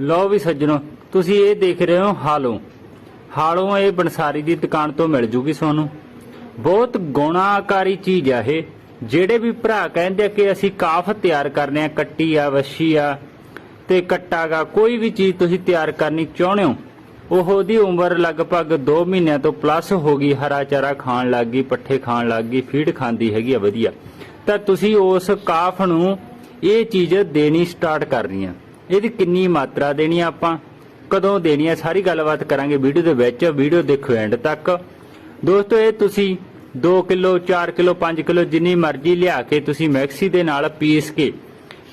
ਲਓ ਵੀ ਸੱਜਣੋ, ਤੁਸੀਂ ਇਹ ਦੇਖ ਰਹੇ ਹੋ ਹਾਲੋਂ। ਹਾਲੋਂ ਇਹ ਬਨਸਾਰੀ ਦੀ ਦੁਕਾਨ ਤੋਂ ਮਿਲ ਜੂਗੀ ਤੁਹਾਨੂੰ ਬਹੁਤ ਗੁਣਾਕਾਰੀ ਚੀਜ਼ ਆ ਇਹ। ਜਿਹੜੇ ਵੀ ਭਰਾ ਕਹਿੰਦੇ ਆ ਕਿ ਅਸੀਂ ਕਾਫ ਤਿਆਰ ਕਰਨੇ ਆ, ਕੱਟੀ ਆ, ਵੱਛੀ ਆ, ਤੇ ਕੱਟਾਗਾ ਕੋਈ ਵੀ ਚੀਜ਼ ਤੁਸੀਂ ਤਿਆਰ ਕਰਨੀ ਚਾਹੁੰਦੇ ਹੋ, ਉਹ ਉਹਦੀ ਉਮਰ ਲਗਭਗ 2 ਮਹੀਨਿਆਂ ਤੋਂ ਪਲੱਸ ਹੋ ਗਈ, ਹਰਾ ਚਾਰਾ ਖਾਣ ਲੱਗ ਗਈ, ਪੱਠੇ ਖਾਣ ਲੱਗ ਗਈ, ਫੀਡ ਖਾਂਦੀ ਹੈਗੀ ਆ, ਵਧੀਆ। ਤਾਂ ਤੁਸੀਂ ਉਸ ਕਾਫ ਨੂੰ ਇਹ ਚੀਜ਼ ਦੇਣੀ ਸਟਾਰਟ ਕਰਨੀ ਆ। ਇਹਦੀ ਕਿੰਨੀ ਮਾਤਰਾ ਦੇਣੀ ਆ ਆਪਾਂ? ਕਦੋਂ ਦੇਣੀ ਆ? ਸਾਰੀ ਗੱਲਬਾਤ ਕਰਾਂਗੇ ਵੀਡੀਓ ਦੇ ਵਿੱਚ। ਵੀਡੀਓ ਦੇਖੋ ਐਂਡ ਤੱਕ। ਦੋਸਤੋ, ਇਹ ਤੁਸੀਂ 2 ਕਿਲੋ 4 ਕਿਲੋ 5 ਕਿਲੋ ਜਿੰਨੀ ਮਰਜ਼ੀ ਲਿਆ ਕੇ ਤੁਸੀਂ ਮੈਕਸੀ ਦੇ ਨਾਲ ਪੀਸ ਕੇ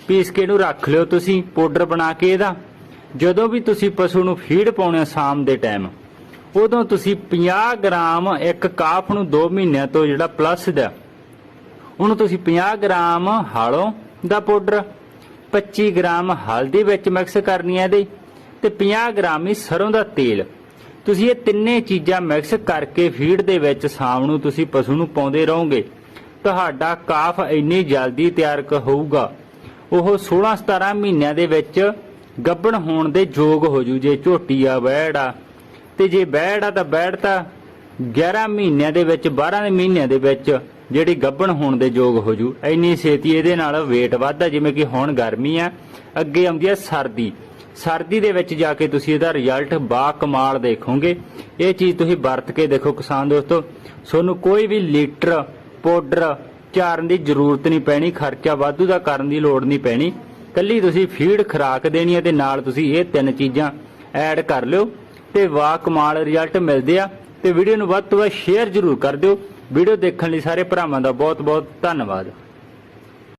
ਪੀਸ ਕੇ ਇਹਨੂੰ ਰੱਖ ਲਿਓ ਤੁਸੀਂ, ਪਾਊਡਰ ਬਣਾ ਕੇ ਇਹਦਾ। ਜਦੋਂ ਵੀ ਤੁਸੀਂ ਪਸ਼ੂ ਨੂੰ ਫੀਡ ਪਾਉਣੇ ਆ ਸ਼ਾਮ ਦੇ ਟਾਈਮ ਉਦੋਂ ਤੁਸੀਂ 50 ਗ੍ਰਾਮ ਇੱਕ ਕਾਫ ਨੂੰ 2 ਮਹੀਨਿਆਂ ਤੋਂ ਜਿਹੜਾ ਪਲੱਸ ਦਾ, ਉਹਨੂੰ ਤੁਸੀਂ 50 ਗ੍ਰਾਮ ਹਾਲੋਂ ਦਾ ਪਾਊਡਰ 25 ਗ੍ਰਾਮ ਹਲਦੀ ਵਿੱਚ ਮਿਕਸ ਕਰਨੀ ਹੈ ਇਹਦੇ ਤੇ 50 ਗ੍ਰਾਮ ਹੀ ਸਰੋਂ ਦਾ ਤੇਲ। ਤੁਸੀਂ ਇਹ ਤਿੰਨੇ ਚੀਜ਼ਾਂ ਮਿਕਸ ਕਰਕੇ ਫੀਡ ਦੇ ਵਿੱਚ ਸ਼ਾਮ ਨੂੰ ਤੁਸੀਂ ਪਸ਼ੂ ਨੂੰ ਪਾਉਂਦੇ ਰਹੋਗੇ। ਤੁਹਾਡਾ ਕਾਫ ਇੰਨੀ ਜਲਦੀ ਤਿਆਰ ਹੋਊਗਾ। ਉਹ 16 17 ਮਹੀਨਿਆਂ ਦੇ ਵਿੱਚ ਗੱਬਣ ਹੋਣ ਦੇ ਯੋਗ ਹੋ ਜੂ, ਜੇ ਝੋਟੀ ਆ ਬੈੜ ਆ। ਤੇ ਜੇ ਬੈੜ ਆ ਤਾਂ ਬੈੜ ਤਾਂ 11 ਮਹੀਨਿਆਂ ਦੇ ਵਿੱਚ 12 ਮਹੀਨਿਆਂ ਦੇ ਵਿੱਚ ਜਿਹੜੀ ਗੱਭਣ ਹੋਣ ਦੇ ਯੋਗ ਹੋ ਜੂ। ਇੰਨੀ ਛੇਤੀ ਇਹਦੇ ਨਾਲ weight ਵੱਧਦਾ, ਜਿਵੇਂ ਕਿ ਹੁਣ ਗਰਮੀ ਆ, ਅੱਗੇ ਆਉਂਦੀ ਆ ਸਰਦੀ। ਸਰਦੀ ਦੇ ਵਿੱਚ ਜਾ ਕੇ ਤੁਸੀਂ ਇਹਦਾ ਰਿਜ਼ਲਟ ਬਾ ਕਮਾਲ ਦੇਖੋਗੇ। ਇਹ ਚੀਜ਼ ਤੁਸੀਂ ਵਰਤ ਕੇ ਦੇਖੋ ਕਿਸਾਨ ਦੋਸਤੋ, ਤੁਹਾਨੂੰ ਕੋਈ ਵੀ ਲੀਟਰ ਪਾਊਡਰ ਚਾਰਨ ਦੀ ਜ਼ਰੂਰਤ ਨਹੀਂ ਪੈਣੀ, ਖਰਚਾ ਵਾਧੂ ਦਾ ਕਰਨ ਦੀ ਲੋੜ ਨਹੀਂ ਪੈਣੀ। ਕੱਲੀ ਤੁਸੀਂ ਫੀਡ ਖਰਾਕ ਦੇਣੀ ਹੈ ਤੇ ਨਾਲ ਤੁਸੀਂ ਇਹ ਤਿੰਨ ਚੀਜ਼ਾਂ ਐਡ ਕਰ ਲਿਓ ਤੇ ਵਾਹ ਕਮਾਲ ਰਿਜ਼ਲਟ ਮਿਲਦੇ ਆ। ਤੇ ਵੀਡੀਓ ਨੂੰ ਵੱਧ ਤੋਂ ਵੱਧ ਸ਼ੇਅਰ ਜ਼ਰੂਰ ਕਰ ਦਿਓ। ਵੀਡੀਓ ਦੇਖਣ ਲਈ ਸਾਰੇ ਭਰਾਵਾਂ ਦਾ ਬਹੁਤ ਬਹੁਤ ਧੰਨਵਾਦ।